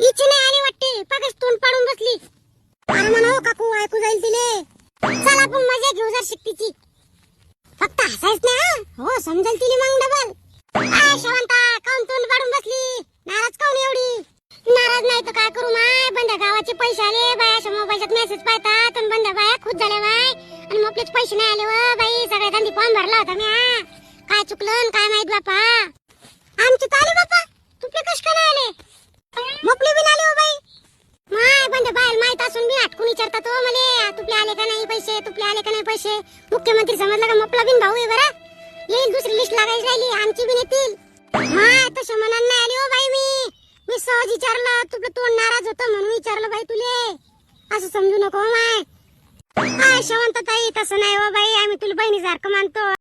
इची नाही आली वाटते. पगच तोंड पाडून बसली. अरे म्हणा हो काकू ऐकू जाईल तिले. चल आपण मजा घेऊ जर शिकतीची फक्त हसायच नाही हो? समजेल तिने मग डबल आय शवंता काऊन तोंड पाडून बसली? नाराज काऊन एवढी? नाराज नाही तर काय करू माय? बंद्या गावाचे पैसे आले बायाच्या मोबाईलच्यात मेसेज पाहतात आणि बंद्या बाया खुद झाल्या बाय. आणि मग आपलेच पैसे नाही आले व बाई. सगळ्या त्यांनी फॉर्म भरला होता मी काय चुकलं काय माहीत बापा? आमचे तर आले बापा तुपले कश का नाही आले मोकळे बी नाही आले हो बाई माय बंद बाहेर माहीत असून मी आटकून विचारतात तो मले तुपले आले का नाही पैसे? तुपले आले का नाही पैसे? मुख्यमंत्री समजला का मपला बिन भाऊ आहे बरं. येईल दुसरी लिस्ट लागायची राहिली आमची बी येतील. हा तसे म्हणा नाही आली हो बाई मी. मी सहज विचारलं तुला तोंड नाराज होतं म्हणून विचारलं बाई तुले. असं समजू नको माय. काय शवंत ताई तसं नाही हो बाई. आम्ही तुला बहिणी सारखं मानतो.